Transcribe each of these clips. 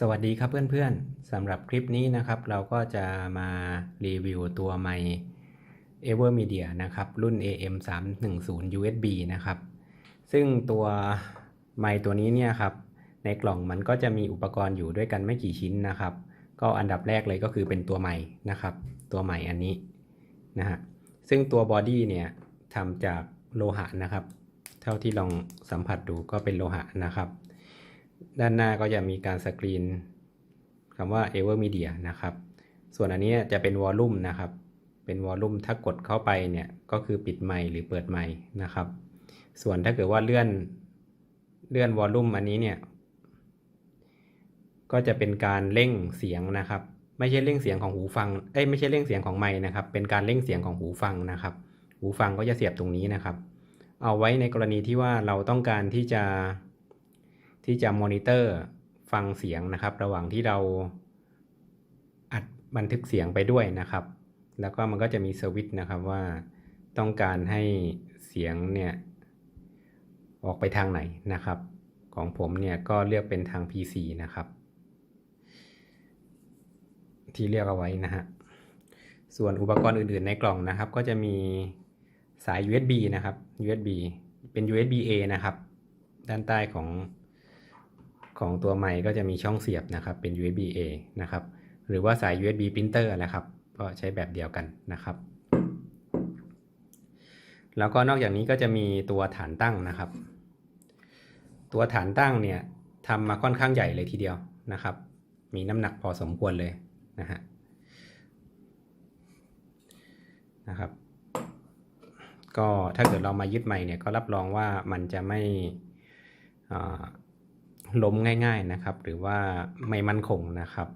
สวัสดีครับเพื่อนๆสำหรับคลิปนี้นะครับ เราก็จะมารีวิวตัวไมค์ Evermedia นะครับ รุ่น AM 3 1 0 USB นะครับ ซึ่งตัวไมค์ตัวนี้เนี่ยครับ ในกล่องมันก็จะมีอุปกรณ์อยู่ด้วยกันไม่กี่ชิ้นนะครับ ก็อันดับแรกเลยก็คือเป็นตัวไมค์นะครับ ตัวไมค์อันนี้นะฮะซึ่งตัวบอดี้เนี่ยทำจากโลหะนะครับ เท่าที่ลองสัมผัสดูก็เป็นโลหะนะครับ ด้านหน้าก็จะมีการสกรีนคำว่า Evermedia นะครับ ส่วนอันนี้จะเป็นวอลลุ่มนะครับ เป็นวอลลุ่มถ้ากดเข้าไปเนี่ยก็คือปิดไมค์หรือเปิดไมค์นะครับ ส่วนถ้าเกิดว่าเลื่อนเลื่อนวอลลุ่มอันนี้เนี่ยก็จะเป็นการเร่งเสียงนะครับ ไม่ใช่เร่งเสียงของหูฟัง เอ้ยไม่ใช่เร่งเสียงของไมค์นะครับ เป็นการเร่งเสียงของหูฟังนะครับ หูฟังก็จะเสียบตรงนี้นะครับ เอาไว้ในกรณีที่ว่าเราต้องการที่จะ ที่จะมอนิเตอร์ฟังเสียงนะครับ ระหว่างที่เราอัดบันทึกเสียงไปด้วยนะครับ แล้วก็มันก็จะมีสวิตช์นะครับว่าต้องการให้เสียงเนี่ยออกไปทางไหนนะครับ ของผมเนี่ยก็เลือกเป็นทาง PC นะครับ ที่เลือกเอาไว้นะฮะส่วนอุปกรณ์อื่นๆในกล่องนะครับ ก็จะมีสาย USB นะครับ USB เป็น USB A นะครับ ด้านใต้ของ ของตัวไมค์ก็จะมีช่องเสียบนะครับเป็น USB A นะครับหรือว่าสาย USB printer นะครับก็ใช้แบบเดียวกันนะครับแล้วก็นอกจากนี้ก็จะมีตัวฐานตั้งนะครับ ตัวฐานตั้งเนี่ยทำมาค่อนข้างใหญ่เลยทีเดียวนะครับ มีน้ำหนักพอสมควรเลยนะฮะนะครับ ก็ถ้าเกิดเรามายึดใหม่เนี่ยก็รับรองว่ามันจะไม่ ล้มง่าย ๆนะครับ หรือว่าไม่มั่นคงนะครับ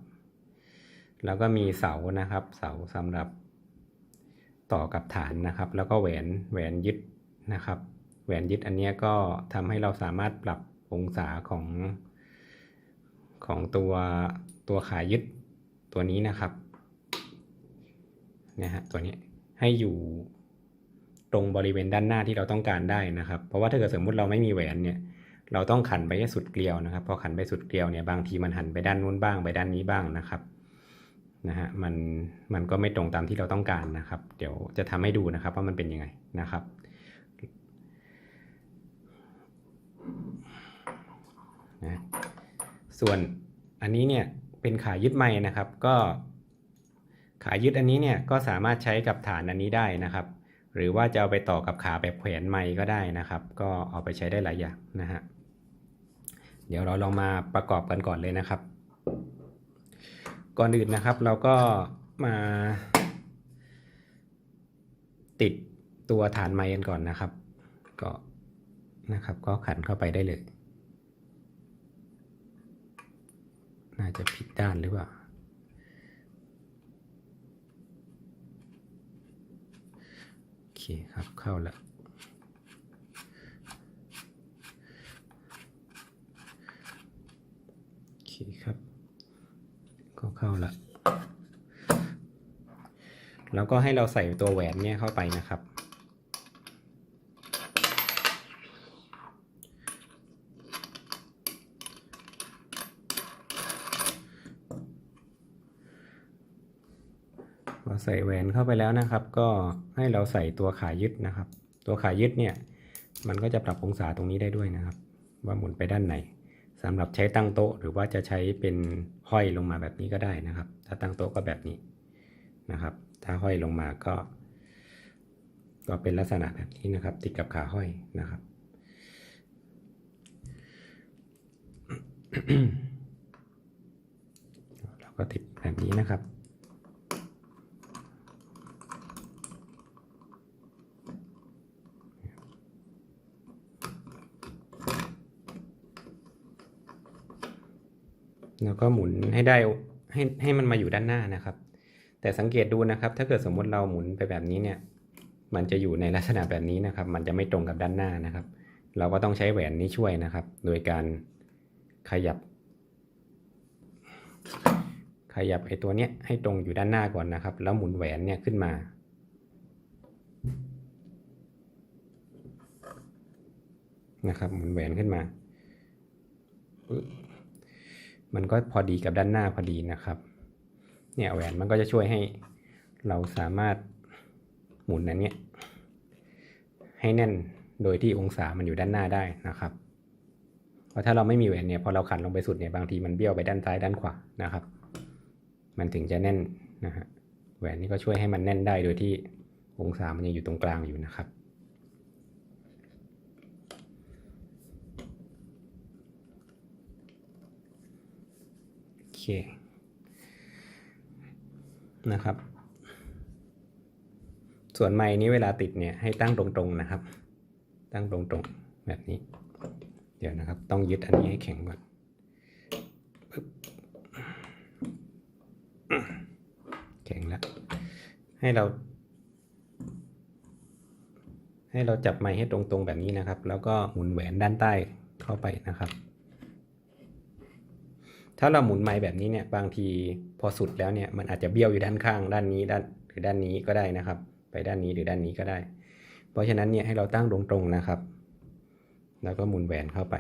แล้วก็มีเสานะครับ เสาสำหรับต่อกับฐานนะครับ แล้วก็แหวนแหวนยึดนะครับ แหวนยึดอันนี้ก็ทำให้เราสามารถปรับองศาของของตัวตัวขายึดตัวนี้นะครับนะฮะตัวนี้ให้อยู่ตรงบริเวณด้านหน้าที่เราต้องการได้นะครับ เพราะว่าถ้าเกิดสมมุติเราไม่มีแหวนเนี่ย เราต้องขันไปให้สุดเกลียวนะครับ พอขันไปสุดเกลียวเนี่ยบางทีมันหันไปด้านนู้นบ้างไปด้านนี้บ้างนะครับนะฮะมันมันก็ไม่ตรงตามที่เราต้องการนะครับ เดี๋ยวจะทำให้ดูนะครับว่ามันเป็นยังไงนะครับ นะส่วนอันนี้เนี่ยเป็นขายึดไม้นะครับ ก็ขายึดอันนี้เนี่ยก็สามารถใช้กับฐานอันนี้ได้นะครับ หรือว่าจะเอาไปต่อกับขาแบบแขวนไม้ก็ได้นะครับ ก็เอาไปใช้ได้หลายอย่างนะฮะ เดี๋ยวเราลองมาประกอบกันก่อนเลยนะครับ ก่อนอื่นนะครับเราก็มาติดตัวฐานไม้กันก่อนนะครับ ก็นะครับก็ขันเข้าไปได้เลย น่าจะผิดด้านหรือเปล่า โอเคครับเข้าแล้ว โอเคครับ ก็เข้าละแล้วก็ให้เราใส่ตัวแหวนเนี่ยเข้าไปนะครับ พอใส่แหวนเข้าไปแล้วนะครับ ก็ให้เราใส่ตัวขายึดนะครับ ตัวขายึดเนี่ย มันก็จะปรับองศาตรงนี้ได้ด้วยนะครับ ว่าหมุนไปด้านไหน สำหรับใช้ตั้งโต๊ะหรือว่าจะใช้เป็นห้อยลงมาแบบนี้ก็ได้นะครับ ถ้าตั้งโต๊ะก็แบบนี้นะครับ ถ้าห้อยลงมาก็ ก็เป็นลักษณะแบบนี้นะครับ ติดกับขาห้อยนะครับ เราก็ติดแบบนี้นะครับ แล้วก็หมุนให้ได้ให้ให้มันมาอยู่ด้านหน้านะครับ แต่สังเกตดูนะครับ ถ้าเกิดสมมุติเราหมุนไปแบบนี้เนี่ย มันจะอยู่ในลักษณะแบบนี้นะครับ มันจะไม่ตรงกับด้านหน้านะครับ เราก็ต้องใช้แหวนนี้ช่วยนะครับ โดยการขยับ ขยับไอ้ตัวเนี้ยให้ตรงอยู่ด้านหน้าก่อนนะครับ แล้วหมุนแหวนเนี่ยขึ้นมานะครับหมุนแหวนขึ้นมา มันก็พอดีกับด้านหน้าพอดีนะครับ เนี่ยแหวนมันก็จะช่วยให้เราสามารถหมุนอันเนี้ยให้แน่นโดยที่องศามันอยู่ด้านหน้าได้นะครับ เพราะถ้าเราไม่มีแหวนเนี่ยพอเราขันลงไปสุดเนี่ยบางทีมันเบี้ยวไปด้านซ้ายด้านขวานะครับ มันถึงจะแน่นนะฮะแหวนนี่ก็ช่วยให้มันแน่นได้โดยที่องศามันยังอยู่ตรงกลางอยู่นะครับ โอเค นะครับ ส่วนไม้นี้เวลาติดเนี่ยให้ตั้งตรงๆนะครับ ตั้งตรงๆแบบนี้ เดี๋ยวนะครับ ต้องยึดอันนี้ให้แข็งก่อนแข็งแล้ว ให้เรา ให้เราจับไม้ให้ตรงๆแบบนี้นะครับ แล้วก็หมุนแหวนด้านใต้เข้าไปนะครับ ถ้าเราหมุนไม้แบบนี้เนี่ยบางทีพอสุดแล้วเนี่ยมันอาจจะเบี้ยวอยู่ด้านข้าง ด้านนี้ด้านหรือด้านนี้ก็ได้นะครับ ไปด้านนี้หรือด้านนี้ก็ได้ เพราะฉะนั้นเนี่ยให้เราตั้งตรงๆนะครับ แล้วก็หมุนแหวนเข้าไป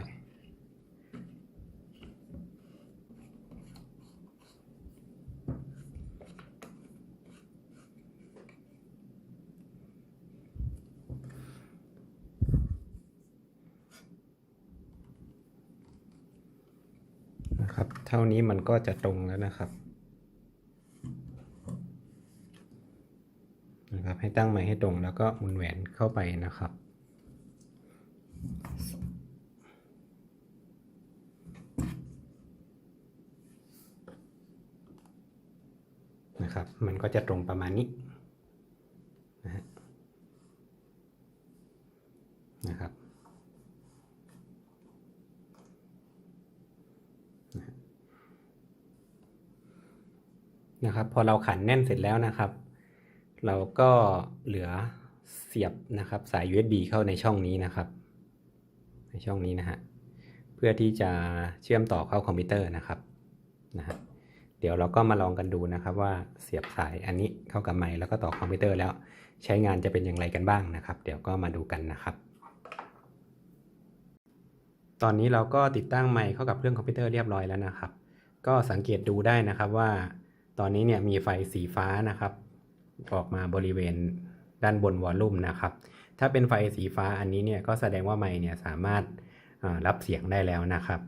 นะครับ เท่านี้มันก็จะตรงแล้วนะครับนะครับ ให้ตั้งไม้ให้ตรงแล้วก็หมุนแหวนเข้าไปนะครับ นะครับ มันก็จะตรงประมาณนี้นะฮะนะครับ นะครับ พอเราขันแน่นเสร็จแล้วนะครับ เราก็เหลือเสียบนะครับสาย USB เข้าในช่องนี้นะครับ ในช่องนี้นะฮะเพื่อที่จะเชื่อมต่อเข้าคอมพิวเตอร์นะครับนะฮะเดี๋ยวเราก็มาลองกันดูนะครับว่าเสียบสายอันนี้เข้ากับไมค์แล้วก็ต่อคอมพิวเตอร์แล้วใช้งานจะเป็นอย่างไรกันบ้างนะครับ เดี๋ยวก็มาดูกันนะครับ ตอนนี้เราก็ติดตั้งไมค์เข้ากับเครื่องคอมพิวเตอร์เรียบร้อยแล้วนะครับ ก็สังเกตดูได้นะครับว่า ตอนนี้เนี่ยมีไฟสีฟ้านะครับ ออกมาบริเวณด้านบนวอลลุ่มนะครับ ถ้าเป็นไฟสีฟ้าอันนี้เนี่ยก็แสดงว่าไมค์เนี่ยสามารถรับเสียงได้แล้วนะครับ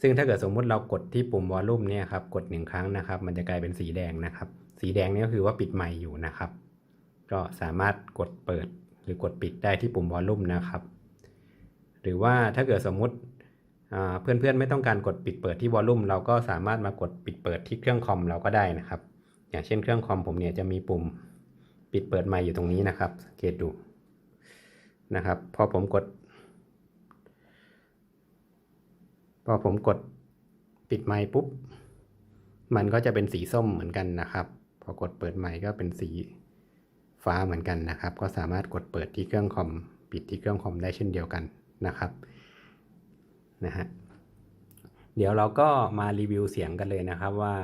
ซึ่งถ้าเกิดสมมุติเรากดที่ปุ่มวอลลุ่มเนี่ยครับกดหนึ่งครั้งนะครับ มันจะกลายเป็นสีแดงนะครับ สีแดงนี่ก็คือว่าปิดไมค์อยู่นะครับ ก็สามารถกดเปิดหรือกดปิดได้ที่ปุ่มวอลลุ่มนะครับ หรือว่าถ้าเกิดสมมุติ เพื่อนๆไม่ต้องการกดปิดเปิดที่วอลลุ่มเราก็สามารถมากดปิดเปิดที่เครื่องคอมเราก็ได้นะครับ อย่างเช่นเครื่องคอมผมเนี่ยจะมีปุ่มปิดเปิดไมค์อยู่ตรงนี้นะครับสังเกตดูนะครับพอผมกด พอผมกดปิดไมค์ปุ๊บ มันก็จะเป็นสีส้มเหมือนกันนะครับ พอกดเปิดไมค์ก็เป็นสีฟ้าเหมือนกันนะครับ ก็สามารถกดเปิดที่เครื่องคอม ปิดที่เครื่องคอมได้เช่นเดียวกันนะครับ นะฮะเดี๋ยวเราก็มารีวิวเสียงกันเลยนะครับว่า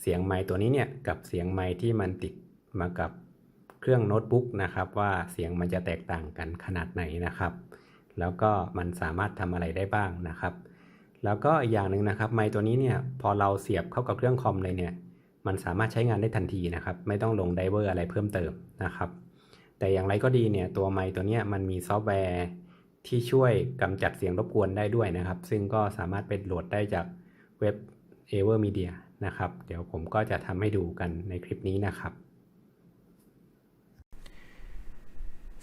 เสียงไมค์ตัวนี้เนี่ยกับเสียงไมค์ที่มันติดมากับเครื่องโน้ตบุ๊กนะครับว่าเสียงมันจะแตกต่างกันขนาดไหนนะครับ แล้วก็มันสามารถทำอะไรได้บ้างนะครับ แล้วก็อีกอย่างหนึ่งนะครับ ไมค์ตัวนี้เนี่ยพอเราเสียบเข้ากับเครื่องคอมเลยเนี่ยมันสามารถใช้งานได้ทันทีนะครับ ไม่ต้องลงไดเวอร์อะไรเพิ่มเติมนะครับ แต่อย่างไรก็ดีเนี่ยตัวไมค์ตัวนี้มันมีซอฟต์แวร์ ที่ช่วยกำจัดเสียงรบกวนได้ด้วยนะครับ ซึ่งก็สามารถเป็นโหลดได้จากเว็บ a v e r Media นะครับ เดี๋ยวผมก็จะทำให้ดูกันในคลิปนี้นะครับ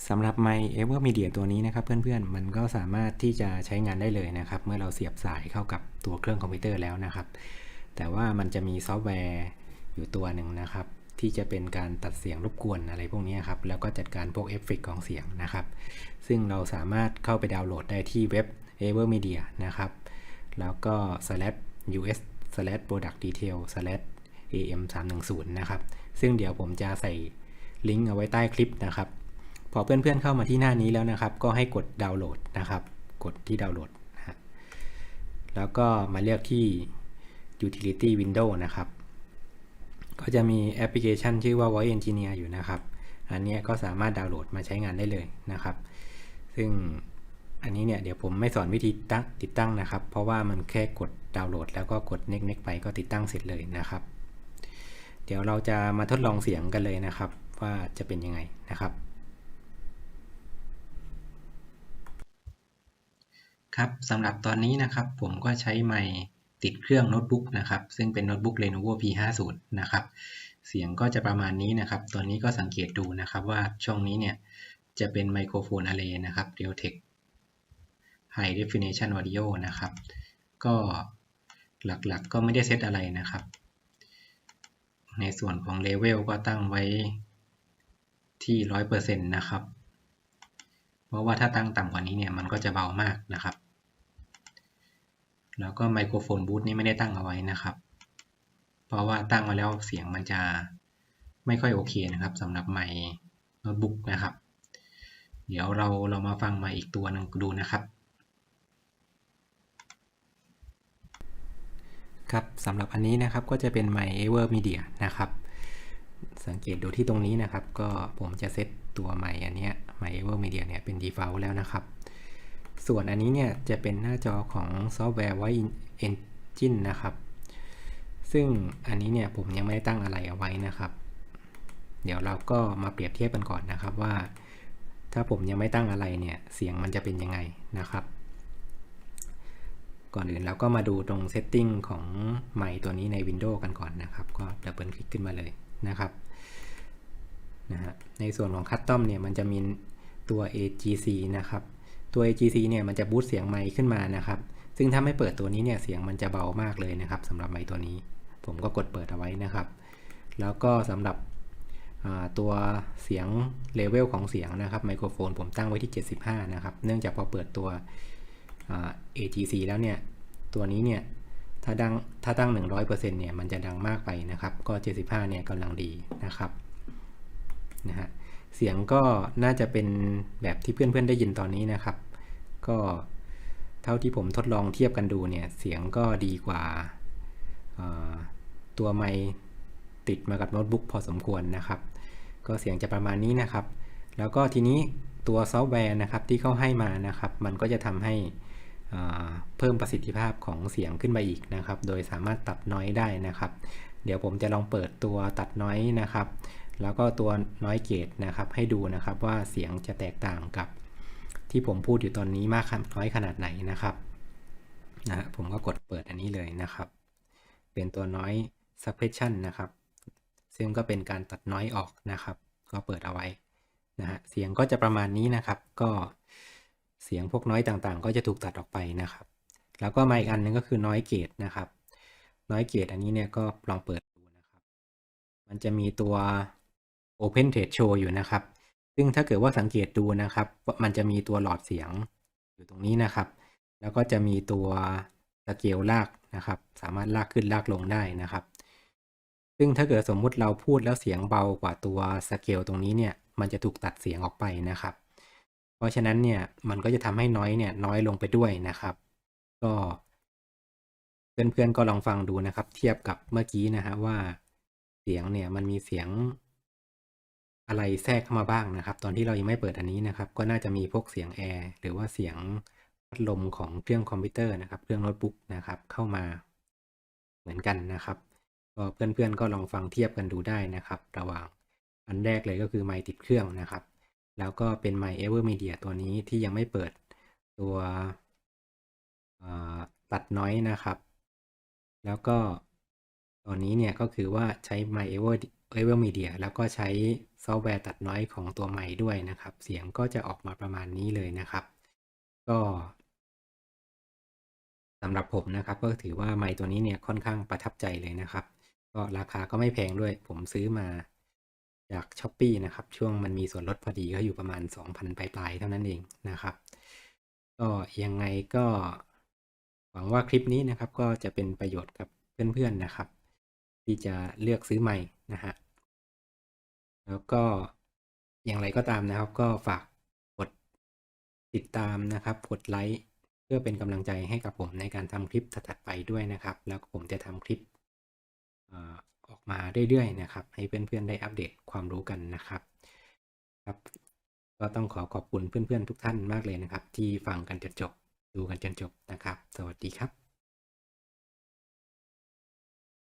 สำหรับไมค์ Ever Media ตัวนี้นะครับ เพื่อนๆ มันก็สามารถที่จะใช้งานได้เลยนะครับ เมื่อเราเสียบสายเข้ากับตัวเครื่องคอมพิวเตอร์แล้วนะครับ แต่ว่ามันจะมีซอฟต์แวร์อยู่ตัวหนึ่งนะครับ ที่จะเป็นการตัดเสียงรบกวนอะไรพวกนี้ครับ แล้วก็จัดการพวกเอฟเฟกต์ของเสียงนะครับ ซึ่งเราสามารถเข้าไปดาวน์โหลดได้ที่เว็บ Ever Media นะครับ แล้วก็ slash us slash product detail slash am 3 1 0นะครับ ซึ่งเดี๋ยวผมจะใส่ลิงก์เอาไว้ใต้คลิปนะครับ พอเพื่อนๆเข้ามาที่หน้านี้แล้วนะครับ ก็ให้กดดาวน์โหลดนะครับ กดที่ดาวน์โหลดนะแล้วก็มาเลือกที่ utility window นะครับ ก็จะมีแอปพลิเคชันชื่อว่า Voice Engineer อยู่นะครับ อันนี้ก็สามารถดาวน์โหลดมาใช้งานได้เลยนะครับ ซึ่งอันนี้เนี่ยเดี๋ยวผมไม่สอนวิธีตั้งติดตั้งนะครับ เพราะว่ามันแค่กดดาวน์โหลด แล้วก็กด next next ไปก็ติดตั้งเสร็จเลยนะครับ เดี๋ยวเราจะมาทดลองเสียงกันเลยนะครับ ว่าจะเป็นยังไงนะครับ ครับสำหรับตอนนี้นะครับผมก็ใช้ไมค์ ติดเครื่องโน้ตบุ๊กนะครับ ซึ่งเป็นโน้ตบุ๊ก Lenovo P50 นะครับ เสียงก็จะประมาณนี้นะครับ ตัวนี้ก็สังเกตดูนะครับว่าช่องนี้เนี่ยจะเป็นไมโครโฟน Array นะครับ Realtek High Definition Audio นะครับ ก็หลักๆกก็ไม่ได้เซตอะไรนะครับ ในส่วนของเลเวลก็ตั้งไว้ที่ 100%นะครับ เพราะว่าถ้าตั้งต่ำกว่านี้เนี่ยมันก็จะเบามากนะครับ แล้วก็ไมโครโฟนบูทนี่ไม่ได้ตั้งเอาไว้นะครับ เพราะว่าตั้งมาแล้วเสียงมันจะไม่ค่อยโอเคนะครับสำหรับไมค์โน้ตบุ๊กนะครับ เดี๋ยวเราเรามาฟังมาอีกตัวหนึ่งดูนะครับ ครับสำหรับอันนี้นะครับก็จะเป็นไมค์ Ever Media นะครับ สังเกตดูที่ตรงนี้นะครับ ก็ผมจะเซตตัวไมค์อันเนี้ยไมค์ Ever Media เนี่ยเป็น default แล้วนะครับ ส่วนอันนี้เนี่ยจะเป็นหน้าจอของซอฟต์แวร์ไว้ Engine นะครับ ซึ่งอันนี้เนี่ยผมยังไม่ได้ตั้งอะไรเอาไว้นะครับ เดี๋ยวเราก็มาเปรียบเทียบกันก่อนนะครับว่า ถ้าผมยังไม่ตั้งอะไรเนี่ยเสียงมันจะเป็นยังไงนะครับ ก่อนอื่นเราก็มาดูตรง setting ของไมค์ตัวนี้ใน Windows กันก่อนนะครับ ก็ดับเบิลคลิกขึ้นมาเลยนะครับนะฮะในส่วนของ Custom เนี่ยมันจะมีตัว AGC นะครับ ตัว AGC เนี่ยมันจะบูสต์เสียงไมค์ขึ้นมานะครับ ซึ่งถ้าไม่เปิดตัวนี้เนี่ยเสียงมันจะเบามากเลยนะครับสำหรับไมค์ตัวนี้ ผมก็กดเปิดเอาไว้นะครับ แล้วก็สำหรับตัวเสียงเลเวลของเสียงนะครับไมโครโฟนผมตั้งไว้ที่ 75 นะครับ เนื่องจากพอเปิดตัว AGC แล้วเนี่ย ตัวนี้เนี่ย ถ้าดังถ้าตั้ง 100%เนี่ย มันจะดังมากไปนะครับ ก็ 75 เนี่ยกำลังดีนะครับนะฮะเสียงก็น่าจะเป็นแบบที่เพื่อนๆได้ยินตอนนี้นะครับ ก็เท่าที่ผมทดลองเทียบกันดูเนี่ย เสียงก็ดีกว่าตัวไมติดมากับโน้ตบุ๊กพอสมควรนะครับ ก็เสียงจะประมาณนี้นะครับ แล้วก็ทีนี้ตัวซอฟต์แวร์นะครับที่เขาให้มานะครับ มันก็จะทำให้เพิ่มประสิทธิภาพของเสียงขึ้นมาอีกนะครับ โดยสามารถตัดน้อยได้นะครับ เดี๋ยวผมจะลองเปิดตัวตัดน้อยนะครับ แล้วก็ตัวน้อยเกตนะครับ ให้ดูนะครับว่าเสียงจะแตกต่างกับ ที่ผมพูดอยู่ตอนนี้มากน้อยขนาดไหนนะครับนะผมก็กดเปิดอันนี้เลยนะครับ เป็นตัวน้อย suppression นะครับ ซึ่งก็เป็นการตัดน้อยออกนะครับ ก็เปิดเอาไว้นะฮะเสียงก็จะประมาณนี้นะครับ ก็เสียงพวกน้อยต่างๆ ก็จะถูกตัดออกไปนะครับ แล้วก็มาอีกอันนึงก็คือน้อยเกตนะครับน้อยเกตอันนี้เนี่ยก็ลองเปิดดูนะครับ มันจะมีตัว Open t r a d e Show อยู่นะครับ ซึ่งถ้าเกิดว่าสังเกตดูนะครับมันจะมีตัวหลอดเสียงอยู่ตรงนี้นะครับ แล้วก็จะมีตัวสเกลลากนะครับ สามารถลากขึ้นลากลงได้นะครับ ซึ่งถ้าเกิดสมมุติเราพูดแล้วเสียงเบากว่าตัวสเกลตรงนี้เนี่ย มันจะถูกตัดเสียงออกไปนะครับ เพราะฉะนั้นเนี่ย มันก็จะทำให้น้อยเนี่ยน้อยลงไปด้วยนะครับ ก็ เพื่อนๆก็ลองฟังดูนะครับ เทียบกับเมื่อกี้นะฮะว่าเสียงเนี่ยมันมีเสียง อะไรแทรกเข้ามาบ้างนะครับ ตอนที่เรายังไม่เปิดอันนี้นะครับ ก็น่าจะมีพวกเสียงแอร์หรือว่าเสียงพัดลมของเครื่องคอมพิวเตอร์นะครับ เครื่องโน้ตบุ๊กนะครับ เข้ามาเหมือนกันนะครับก็เพื่อนๆก็ลองฟังเทียบกันดูได้นะครับ ระหว่างอันแรกเลยก็คือไมค์ติดเครื่องนะครับ แล้วก็เป็น My Ever Media ตัวนี้ที่ยังไม่เปิดตัวตัดน้อยนะครับ แล้วก็ตอนนี้เนี่ยก็คือว่าใช้ My Ever Ever Media แล้วก็ใช้ซอฟต์แวร์ตัดน้อยของตัวใหม่ด้วยนะครับ เสียงก็จะออกมาประมาณนี้เลยนะครับ ก็สำหรับผมนะครับ ก็ถือว่าไมค์ตัวนี้เนี่ยค่อนข้างประทับใจเลยนะครับ ก็ราคาก็ไม่แพงด้วย ผมซื้อมาจากช้อปปีนะครับ ช่วงมันมีส่วนลดพอดีก็อยู่ประมาณ 2,000 ปลายๆเท่านั้นเองนะครับ ก็ยังไงก็หวังว่าคลิปนี้นะครับก็จะเป็นประโยชน์กับเพื่อนๆนะครับ ที่จะเลือกซื้อใหม่นะฮะแล้วก็อย่างไรก็ตามนะครับ ก็ฝากกดติดตามนะครับกดไลค์เพื่อเป็นกำลังใจให้กับผมในการทำคลิปถัดๆไปด้วยนะครับ แล้วผมจะทำคลิปออกมาเรื่อยๆนะครับ ให้เพื่อนๆได้อัปเดตความรู้กันนะครับครับก็ต้องขอขอบคุณเพื่อนๆทุกท่านมากเลยนะครับ ที่ฟังกันจนจบดูกันจนจบนะครับ สวัสดีครับ